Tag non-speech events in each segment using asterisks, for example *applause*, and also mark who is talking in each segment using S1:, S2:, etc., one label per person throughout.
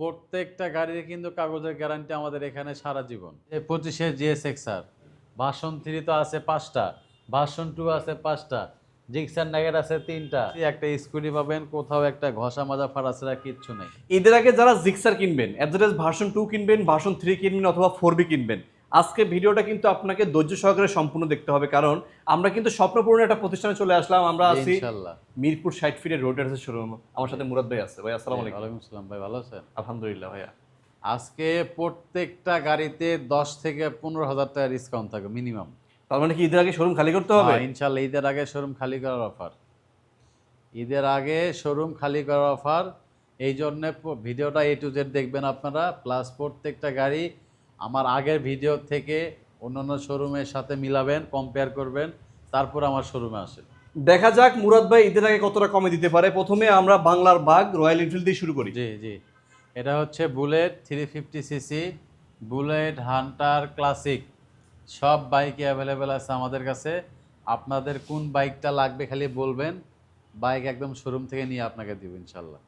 S1: প্রত্যেকটা গাড়ির কিন্তু কাগজের গ্যারান্টি আমাদের এখানে সারা জীবন। পঁচিশে জিএসএক্স আর ভাষণ থ্রি তো আছে পাঁচটা। ভাষণ টু আছে পাঁচটা। জিক্সার নাগের আছে তিনটা। একটা স্কুটি পাবেন, কোথাও একটা ঘষা মাজা ফারাসেরা কিচ্ছু নেই।
S2: ঈদের আগে যারা জিক্সার কিনবেন অ্যাডভার্টাইজ ভার্সন টু কিনবেন ভার্সন থ্রি কিনবেন, অথবা ফোর বি কিনবেন আজকে ভিডিওটা কিন্তু আপনাকে ধৈর্য সহকারে সম্পূর্ণ দেখতে হবে কারণ আমরা কিন্তু স্বপ্নপূর্ণ একটা প্রতিষ্ঠানে চলে আসলাম আমরা আছি মিরপুর ষাট ফিটের রোড আছে শোরুম আমার সাথে মুরাদ ভাই আছে ভাই আসসালামু আলাইকুম।
S1: ওয়ালাইকুম আসসালাম ভাই ভালো আছেন?
S2: আলহামদুলিল্লাহ ভাইয়া।
S1: আজকে প্রত্যেকটা গাড়িতে দশ থেকে পনেরো হাজার টাকা ডিসকাউন্ট থাকবে মিনিমাম
S2: তার মানে কি ঈদের আগে শোরুম খালি করতে হবে?
S1: হ্যাঁ, ইনশাল্লাহ ঈদের আগে শোরুম খালি করার অফার ঈদের আগে শোরুম খালি করার অফার এই জন্যে ভিডিওটা এ টু জেড দেখবেন আপনারা প্লাস প্রত্যেকটা গাড়ি আমার আগের ভিডিও থেকে অন্যান্য শোরুমের সাথে মিলাবেন কম্পেয়ার করবেন তারপর আমার শোরুমে আসেন।
S2: দেখা যাক মুরাদ ভাই ঈদের আগে কতটা কমে দিতে পারে। প্রথমে আমরা বাংলার বাগ রয়্যাল এনফিল্ড দিয়ে শুরু করি।
S1: জি জি। এটা হচ্ছে Bullet three fifty CC Bullet Hunter Classic. সব বাইকই অ্যাভেলেবেল আছে আমাদের কাছে। আপনাদের কোন বাইকটা লাগবে খালি বলবেন। বাইক একদম শোরুম থেকে নিয়ে আপনাকে দিব ইনশাল্লাহ।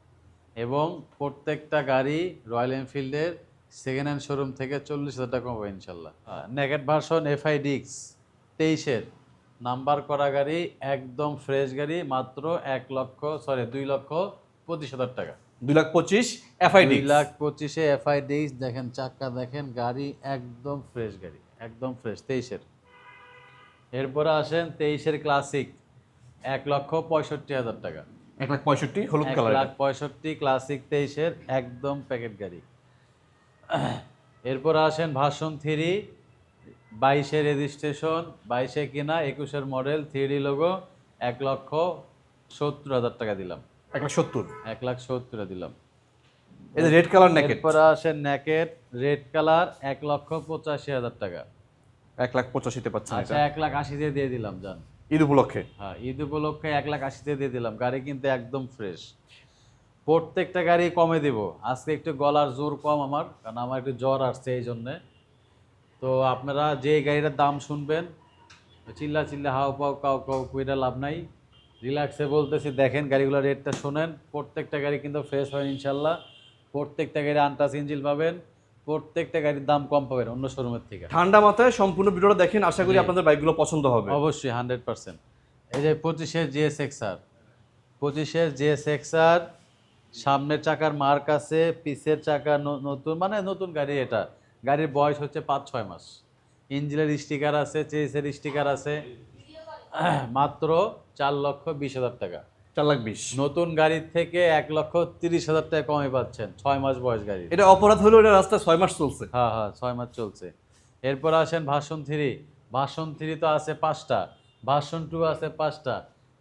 S1: এবং প্রত্যেকটা গাড়ি রয়্যাল এনফিল্ডের সেকেন্ড হ্যান্ড শোরুম থেকে চল্লিশ হাজার টাকা পাবে ইনশাল্লাহ। নেগেট ভার্সন এফআই ডিক্স তেইশের। নাম্বার করা গাড়ি একদম ফ্রেশ গাড়ি মাত্র এক লক্ষ সরি দুই লক্ষ পঁচিশ হাজার টাকা।
S2: দুই লাখ পঁচিশ এফআইডি
S1: দুই লাখ পঁচিশে এফআই ডিক্স দেখেন চাক্কা দেখেন গাড়ি একদম ফ্রেশ গাড়ি একদম ফ্রেশ তেইশের। এরপরে আসেন তেইশের ক্লাসিক এক লক্ষ পঁয়ষট্টি হাজার টাকা।
S2: এক লাখ পঁয়ষট্টি হলুদ
S1: এক লাখ পঁয়ষট্টি ক্লাসিক তেইশের একদম প্যাকেট গাড়ি। এরপর আসেন ভার্সন থ্রি বাইশে রেজিস্ট্রেশন বাইশে কিনা একুশের মডেল থ্রি লোগো এক লক্ষ সত্তর হাজার টাকা দিলাম।
S2: এক লাখ সত্তর?
S1: এক লাখ সত্তরে দিলাম।
S2: এই রেড কালার নেকেট
S1: এরপরে আসেন ন্যাকেট রেড কালার এক লক্ষ পঁচাশি হাজার টাকা।
S2: এক লাখ পঁচাশিতে পাচ্ছেন
S1: আচ্ছা এক লাখ আশিতে দিয়ে দিলাম জান।
S2: ঈদ উপলক্ষে?
S1: হ্যাঁ ঈদ উপলক্ষে এক লাখ আশিতে দিয়ে দিলাম। গাড়ি কিন্তু একদম ফ্রেশ প্রত্যেকটা গাড়ি কমে দিব। আজকে একটু গলার জোর কম আমার কারণ আমার একটু জ্বর আসছে এই জন্যে। তো আপনারা যে গাড়িটার দাম শুনবেন চিল্লা চিল্লা হাও পাও কাউ কাউ কুইটা লাভ নাই। রিল্যাক্সে বলতেছি দেখেন গাড়িগুলোর রেটটা শোনেন। প্রত্যেকটা গাড়ি কিন্তু ফ্রেশ হয় ইনশাল্লাহ। প্রত্যেকটা গাড়ি আনটাস ইঞ্জিল পাবেন। প্রত্যেকটা গাড়ির দাম কম পাবেন অন্য শোরুমের থেকে।
S2: ঠান্ডা মাথায় সম্পূর্ণ ভিডিওটা দেখেন আশা করি আপনাদের বাইকগুলো পছন্দ হবে।
S1: অবশ্যই হান্ড্রেড পার্সেন্ট এই যে পঁচিশের জিএসএক্স আর পঁচিশের জিএসএক্স আর সামনের চাকার মার্ক আছে পিসের চাকা নতুন মানে নতুন গাড়ি এটা। গাড়ির বয়স হচ্ছে পাঁচ ছয় মাস। ইঞ্জিনের স্টিকার আছে চেসের স্টিকার আছে। *clears throat* মাত্র চার লক্ষ বিশ হাজার টাকা।
S2: চার লাখ বিশ।
S1: নতুন গাড়ির থেকে এক লক্ষ তিরিশ হাজার টাকা কমে পাচ্ছেন। ছয় মাস বয়স গাড়ি
S2: এটা অপরাধ হলো এটা রাস্তায় ছয় মাস চলছে।
S1: হ্যাঁ হ্যাঁ ছয় মাস চলছে। এরপর আসেন ভার্সন থ্রি। ভার্সন থ্রি তো আছে পাঁচটা। ভার্সন টু আছে পাঁচটা।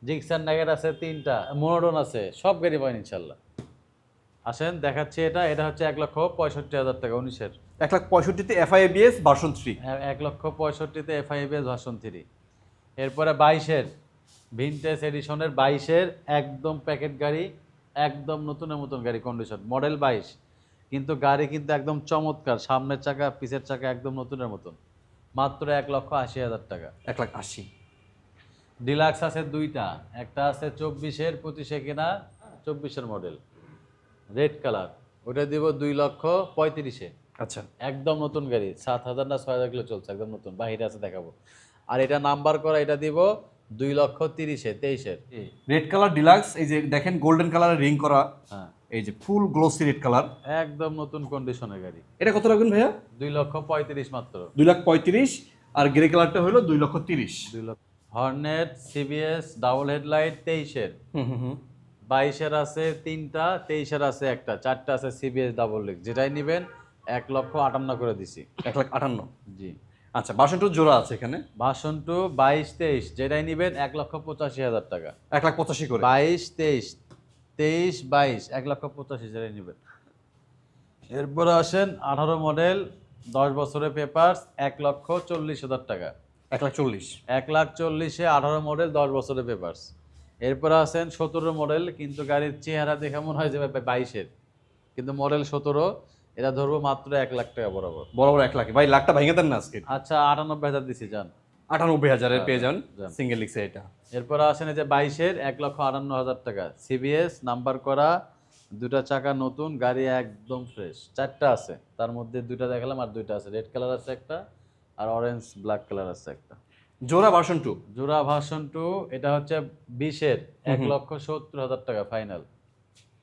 S1: জিক্সার নাগের আছে তিনটা মোনোডন আছে সব গাড়ি পাবেন ইনশাল্লাহ। আসেন দেখাচ্ছি এটা এটা হচ্ছে এক লক্ষ পঁয়ষট্টি হাজার টাকা উনিশের।
S2: এক লাখ পঁয়ষট্টিতে এফআইএবিএস ভার্সন থ্রি
S1: এক লক্ষ পঁয়ষট্টিতে এফআইএস ভার্সন থ্রি এরপরে বাইশের ভিনটেজ এডিশনের বাইশের একদম প্যাকেট গাড়ি একদম নতুনের মতন গাড়ি কন্ডিশন মডেল বাইশ। কিন্তু গাড়ি কিন্তু একদম চমৎকার সামনের চাকা পিছের চাকা একদম নতুনের মতন। মাত্র এক লক্ষ আশি হাজার টাকা।
S2: এক লাখ আশি।
S1: ডিলাক্স আছে দুইটা। একটা আছে চব্বিশের পঁচিশে কিনা? চব্বিশের মডেল রেড কালার ওটা দিব দুই লক্ষ পঁয়ত্রিশে।
S2: আচ্ছা।
S1: একদম নতুন গাড়ি। সাত হাজার না ছয় হাজার কিলো চলছে একদম নতুন। বাহিরে আছে দেখাবো। আর এটা নাম্বার করা এটা দিব দুই লক্ষ তিরিশে তেইশের।
S2: রেড কালার ডিলাক্স এই যে দেখেন গোল্ডেন কালারের রিং করা।
S1: হ্যাঁ।
S2: এই যে ফুল গ্লোসি রেড কালার
S1: একদম নতুন কন্ডিশনের গাড়ি।
S2: এটা কত রাখবেন ভাইয়া?
S1: দুই লক্ষ পঁয়ত্রিশ মাত্র।
S2: দুই লাখ পঁয়ত্রিশ আর গ্রে কালারটা হলো দুই লক্ষ তিরিশ।
S1: দুই লক্ষ হর্নেট সিবিএস ডাবল হেডলাইট তেইশের। বাইশের আছে তিনটা তেইশের আছে একটা। চারটা আছে সিবিএস ডাবল লেগ যেটাই নেবেন এক লক্ষ আটান্ন করে দিছি।
S2: এক লাখ আটান্ন?
S1: জি।
S2: আচ্ছা বাসন টু জোড়া আছে এখানে?
S1: ভাষণ টু বাইশ তেইশ। যেটাই নেবেন এক লক্ষ পঁচাশি হাজার টাকা।
S2: এক লাখ পঁচাশি করে?
S1: বাইশ তেইশ। তেইশ বাইশ। এক লক্ষ পঁচাশি হাজারে নেবেন। এরপরে আসেন আঠারো মডেল দশ বছরের পেপার এক লক্ষ চল্লিশ হাজার টাকা।
S2: এক লাখ চল্লিশ।
S1: এক লাখ চল্লিশে আঠারো মডেল দশ বছরের পেপার্স এরপরে আসেন সতেরো মডেল কিন্তু গাড়ির চেহারা দেখে মনে হয় যে বাইশের। কিন্তু মডেল সতেরো এটা ধরবো মাত্র এক লাখ টাকা বরাবর।
S2: বরাবর এক লাখ। ভাই লাখটা ভেঙে দেন না আজকে।
S1: আচ্ছা আটানব্বই হাজার দিছি যান।
S2: আটানব্বই হাজারের পেয়ে যান
S1: যান।
S2: সিঙ্গেল লিক্সে এটা।
S1: এরপরে আসেন এই যে বাইশের এক লক্ষ আটান্ন হাজার টাকা। সিবিএস নাম্বার করা দুটা চাকা নতুন গাড়ি একদম ফ্রেশ চারটা আছে তার মধ্যে দুইটা দেখালাম আর দুইটা আছে। রেড কালার আছে একটা আর অরেঞ্জ ব্ল্যাক কালার আছে একটা।
S2: জোড়া ভার্সন টু
S1: জোড়া ভার্সন টু এটা হচ্ছে বিশের এক লক্ষ সত্তর হাজার টাকা ফাইনাল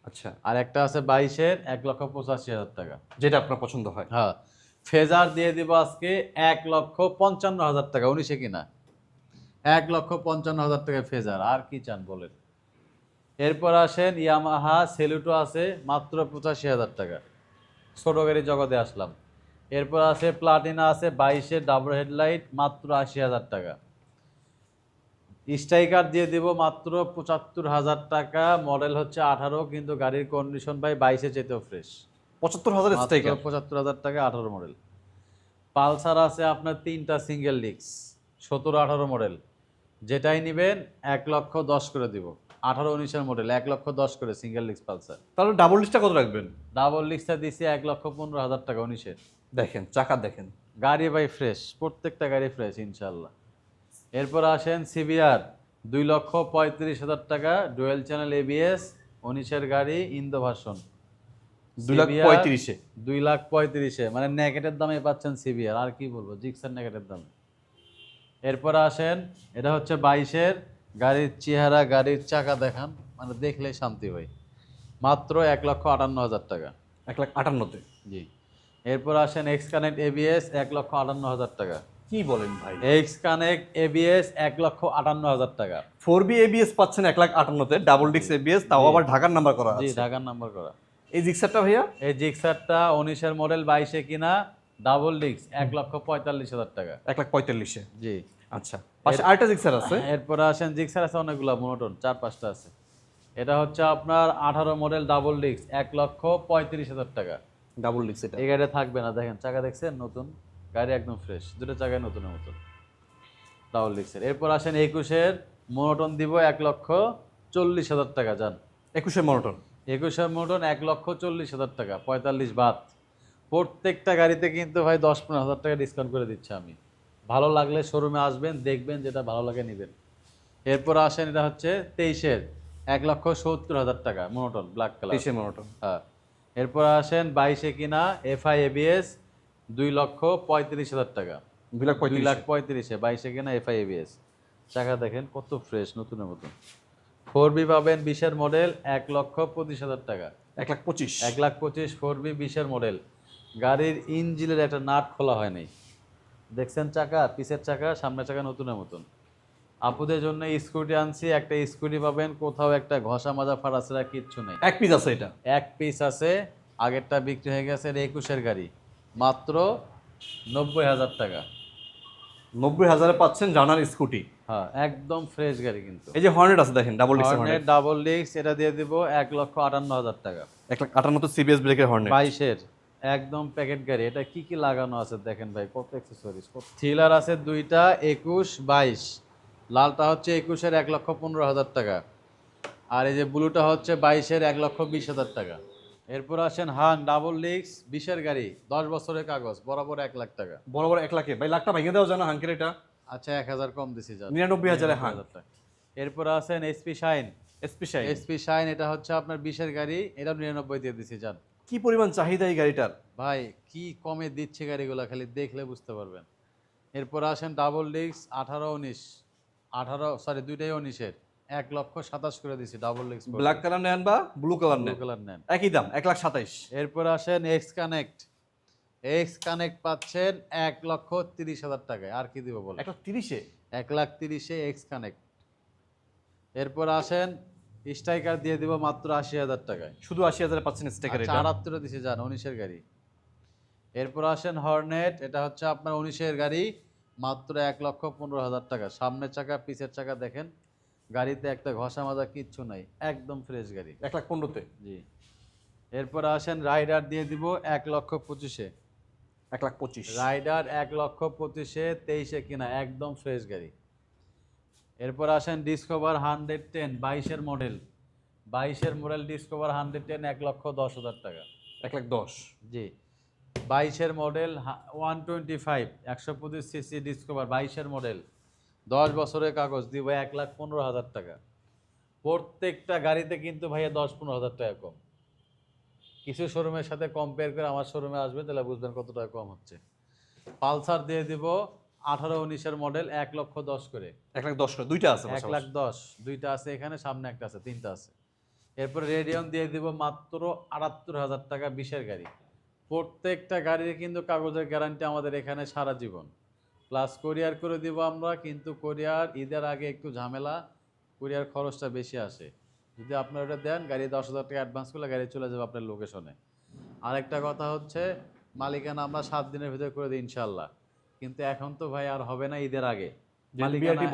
S2: আচ্ছা।
S1: আর একটা আছে বাইশের এক লক্ষ পঁচাশি হাজার টাকা।
S2: যেটা আপনার পছন্দ হয়।
S1: হ্যাঁ। ফেজার দিয়ে দিব আজকে এক লক্ষ পঞ্চান্ন হাজার টাকা উনিশে কিনা? এক লক্ষ পঞ্চান্ন হাজার টাকা ফেজার আর কি চান বলেন? এরপর আসেন ইয়ামাহা সেলুটো আছে মাত্র পঁচাশি হাজার টাকা। ছোট গাড়ি জগতে আসলাম। এরপর আছে প্লাটিনা আছে বাইশের ডাবল হেডলাইট মাত্র আশি হাজার টাকা। স্ট্রাইকার দিয়ে দিব মাত্র পঁচাত্তর হাজার টাকা মডেল হচ্ছে আঠারো কিন্তু গাড়ির কন্ডিশন ভাই বাইশে যেতেও ফ্রেশ
S2: পঁচাত্তর হাজার স্ট্রাইকার
S1: পঁচাত্তর হাজার টাকা আঠারো মডেল পালসার আছে আপনার তিনটা সিঙ্গেল ডিক্স সতেরো আঠারো মডেল যেটাই নেবেন এক লক্ষ দশ করে দিব। আঠারো উনিশের মডেল এক লক্ষ দশ করে সিঙ্গেল ডিক্স পালসার
S2: তাহলে ডাবল লিস্টটা কত রাখবেন?
S1: ডাবল ডিক্সটা দিছি এক লক্ষ পনেরো হাজার টাকা উনিশের।
S2: দেখেন চাকা দেখেন।
S1: গাড়ি ভাই ফ্রেশ প্রত্যেকটা গাড়ি ফ্রেশ ইনশাল্লাহ এরপর আসেন সিবিআর দুই লক্ষ পঁয়ত্রিশ হাজার টাকা ডুয়েল চ্যানেল এবিএস উনিশের গাড়ি ইন্দো ভাষণ
S2: দুই লাখ পঁয়ত্রিশে।
S1: দুই লাখ পঁয়ত্রিশে মানে নেগেটের দামে পাচ্ছেন সিবিআর আর কি বলব জিক্সার নেগেটের দামে। এরপর আসেন এটা হচ্ছে বাইশের গাড়ির চেহারা গাড়ির চাকা দেখান মানে দেখলে শান্তি হয় মাত্র এক লক্ষ আটান্ন হাজার টাকা।
S2: এক লাখ আটান্নতে?
S1: জি। এরপর আসেন এক্স কানেক্ট এবিএস এক লক্ষ আটান্ন হাজার টাকা।
S2: কি বলেন ভাই?
S1: এক্স কানেক্ট এবিএস এক লক্ষ আটান্ন হাজার টাকা।
S2: ফোর বি এবিএস পাচ্ছেন এক লাখ আটান্নতে ডাবল ডিক্স এবিএস তাও আবার ঢাকার নাম্বার করা
S1: জি ঢাকার নাম্বার করা।
S2: এই জিক্সারটা ভাইয়া?
S1: এই জিক্সারটা উনিশের মডেল বাইশে কিনা ডাবল ডিক্স এক লক্ষ পঁয়তাল্লিশ হাজার টাকা।
S2: এক লাখ পঁয়তাল্লিশে।
S1: জি।
S2: আচ্ছা। পাশে আরেকটা জিক্সার আছে।
S1: এরপরে আসেন জিক্সার আছে অনেকগুলো মনোটন চার পাঁচটা আছে। এটা হচ্ছে আপনার আঠারো মডেল ডাবল ডিক্স এক লক্ষ পঁয়ত্রিশ হাজার টাকা।
S2: ডাবল ডিক্স এটা।
S1: এই গাড়িটা থাকবে না দেখেন চাকা দেখছেন নতুন। গাড়ি একদম ফ্রেশ দুটো চাকায় নতুনের মতন। ডাবল ডিক্সের এরপর আসেন একুশের মনোটন দিব এক লক্ষ চল্লিশ হাজার টাকা যান
S2: একুশে মনোটন।
S1: একুশের মনোটন এক লক্ষ চল্লিশ হাজার টাকা পঁয়তাল্লিশ বাদ। প্রত্যেকটা গাড়িতে কিন্তু ভাই দশ পনেরো হাজার টাকা ডিসকাউন্ট করে দিচ্ছে আমি। ভালো লাগলে শোরুমে আসবেন দেখবেন যেটা ভালো লাগে নেবেন। এরপর আসেন এটা হচ্ছে তেইশের এক লক্ষ সত্তর হাজার টাকা মনোটন ব্ল্যাক কালার
S2: তেইশে মনোটন
S1: হ্যাঁ। এরপর আসেন বাইশে কিনা এফআই এবিএস দুই লক্ষ পঁয়ত্রিশ হাজার টাকা।
S2: দুই লাখ
S1: দুই লাখ পঁয়ত্রিশে বাইশে কিনা এফআই এবিএস চাকা দেখেন কত ফ্রেশ নতুনের মতন। ফোর বি পাবেন বিশের মডেল এক লক্ষ পঁচিশ হাজার টাকা।
S2: এক লাখ পঁচিশ।
S1: এক লাখ পঁচিশ ফোর বি বিশের মডেল গাড়ির ইঞ্জিনের একটা নাট খোলা হয়নি দেখছেন চাকা পিসের চাকা সামনের চাকা নতুনের মতন। আপুদের জন্য স্কুটি আনছি একটা স্কুটি পাবেন কোথাও একটা ঘষা মাজা ফাড়াছড়া কিচ্ছু নেই।
S2: এক পিস আছে এটা?
S1: এক পিস আছে আগেরটা বিক্রি হয়ে গেছে একুশের গাড়ি। মাত্র নব্বই হাজার টাকা।
S2: নব্বই হাজারে পাচ্ছেন জানার স্কুটি
S1: হ্যাঁ একদম ফ্রেশ গাড়ি কিন্তু।
S2: এই যে হর্নেট আছে দেখেন ডাবল
S1: হর্নেট ডাবল ডিস্ক এটা দিয়ে দিব এক লক্ষ আটান্ন হাজার টাকা।
S2: এক লাখ আটান্নতে সিবিএস ব্রেকের হর্নেট।
S1: বাইশের। একদম প্যাকেট গাড়ি। এটা কি কি লাগানো আছে দেখেন ভাই কত অ্যাক্সেসরিজ থ্রিলার আছে দুইটা একুশ বাইশ। লালটা হচ্ছে একুশের এক লক্ষ পনেরো হাজার টাকা। আর এই যে ব্লুটা হচ্ছে বাইশের এক লক্ষ বিশ হাজার টাকা। এরপর আসেন হাং ডাবল লিক্স বিশের গাড়ি দশ বছরের কাগজ বরাবর এক লাখ টাকা।
S2: বড় এক লাখে। ভাই লাখটা ভেঙে দেওয়া জানা হাঙ্কের এটা?
S1: আচ্ছা এক হাজার কম দিছি যা।
S2: নিরানব্বই হাজারে
S1: টাকা। এরপর আছেন SP Shine
S2: SP Shine
S1: SP Shine এটা হচ্ছে আপনার বিশের গাড়ি এটা নিরানব্বই দিয়ে দিছি যান।
S2: কি পরিমাণ চাহিদা এই গাড়িটার?
S1: ভাই কি কমে দিচ্ছে গাড়িগুলো খালি দেখলে বুঝতে পারবেন। এরপর আসেন ডাবল ডিস্ক আঠারো উনিশ। আঠারো সরি দুইটাই উনিশের। এক লক্ষ সাতাশ করে দিছি ডাবল ডিস্ক
S2: ব্ল্যাক কালার নেন বা ব্লু কালার নেন?
S1: কালার নেন।
S2: একই দাম এক লাখ সাতাইশ।
S1: এরপর আসেন এক্স কানেক্ট এক্স কানেক্ট পাচ্ছেন এক লক্ষ তিরিশ হাজার টাকায়। আর কি দিব বলে
S2: এক লাখ তিরিশে?
S1: এক লাখ তিরিশে এক্স কানেক্ট এরপর আসেন স্ট্রাইকার দিয়ে দিব মাত্র আশি হাজার টাকায়।
S2: শুধু আশি হাজারে পাচ্ছেন স্টেকার
S1: আচ্ছা আটাত্তরে দিছে যান উনিশের গাড়ি। এরপর আসেন হর্নেট এটা হচ্ছে আপনার উনিশের গাড়ি মাত্র এক লক্ষ পনেরো হাজার টাকা। সামনের চাকা পিছের চাকা দেখেন গাড়িতে একটা ঘষা মাজা কিচ্ছু নাই একদম ফ্রেশ গাড়ি।
S2: এক লাখ পনেরোতে?
S1: জি। এরপর আসেন রাইডার দিয়ে দিব এক লক্ষ পঁচিশে।
S2: এক লাখ পঁচিশ।
S1: রাইডার এক লক্ষ পঁচিশে তেইশে কিনা একদম ফ্রেশ গাড়ি। এরপর আসেন ডিসকভার হান্ড্রেড টেন বাইশের মডেল বাইশের মডেল ডিসকভার হান্ড্রেড টেন এক লক্ষ দশ হাজার টাকা।
S2: এক লাখ দশ।
S1: জি। বাইশের মডেল ওয়ান টোয়েন্টি ফাইভ একশো পঁচিশ সিসি ডিসকভার বাইশের মডেল দশ বছরের কাগজ দিব এক লাখ পনেরো হাজার টাকা। প্রত্যেকটা গাড়িতে কিন্তু ভাইয়া দশ পনেরো হাজার টাকা কম। কিছু শোরুমের সাথে কম্পেয়ার করে আমার শোরুমে আসবে তাহলে বুঝবেন কত টাকা কম হচ্ছে। পালসার দিয়ে দিব আঠারো উনিশের মডেল এক লক্ষ দশ করে।
S2: এক লাখ দশ করে দুইটা আছে
S1: এক লাখ দশ দুইটা আছে এখানে সামনে একটা আছে তিনটা আছে। এরপরে রেডিয়ন দিয়ে দিব মাত্র আটাত্তর হাজার টাকা বিশের গাড়ি। প্রত্যেকটা গাড়ির কিন্তু কাগজের গ্যারান্টি আমাদের এখানে সারা জীবন। প্লাস কোরিয়ার করে দিব আমরা কিন্তু কোরিয়ার ঈদের আগে একটু ঝামেলা কোরিয়ার খরচটা বেশি আসে। যদি আপনারা ওটা দেন গাড়ি দশ হাজার টাকা অ্যাডভান্স করলে গাড়ি চলে যাবে আপনার লোকেশনে আরেকটা কথা হচ্ছে মালিকানা আমরা সাত দিনের ভিতরে করে দিই ইনশাল্লাহ কিন্তু এখন তো ভাই আর হবে না ঈদের আগে।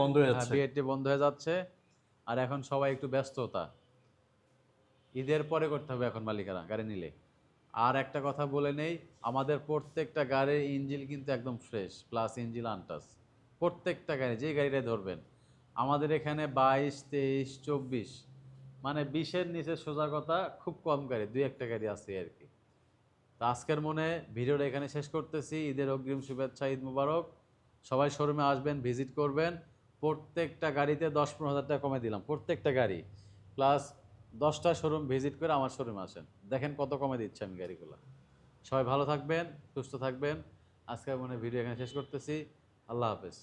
S2: বন্ধ হয়ে যাচ্ছে।
S1: বিআরটি বন্ধ হয়ে যাচ্ছে। আর এখন সবাই একটু ব্যস্ততা। ঈদের পরে করতে হবে এখন মালিকানা গাড়ি নিলে। আর একটা কথা বলে নেই আমাদের প্রত্যেকটা গাড়ির ইঞ্জিল কিন্তু একদম ফ্রেশ প্লাস ইঞ্জিল আনটাস। প্রত্যেকটা গাড়ি যে গাড়িটাই ধরবেন। আমাদের এখানে বাইশ তেইশ চব্বিশ মানে বিশের নিচে সোজা কথা খুব কম গাড়ি দুই একটা গাড়ি আছে আর কি। আজকের মনে ভিডিওটা এখানে শেষ করতেছি। ঈদের অগ্রিম শুভেচ্ছা, ঈদ মুবারক। সবাই শোরুমে আসবেন, ভিজিট করবেন। প্রত্যেকটা গাড়িতে দশ পনেরো হাজার টাকা কমে দিলাম, প্রত্যেকটা গাড়ি। প্লাস দশটা শোরুম ভিজিট করে আমার শোরুমে আসেন। দেখেন কত কমে দিচ্ছে আমি গাড়িগুলো। সবাই ভালো থাকবেন, সুস্থ থাকবেন। আজকের মনে ভিডিও এখানে শেষ করতেছি। আল্লাহ হাফেজ।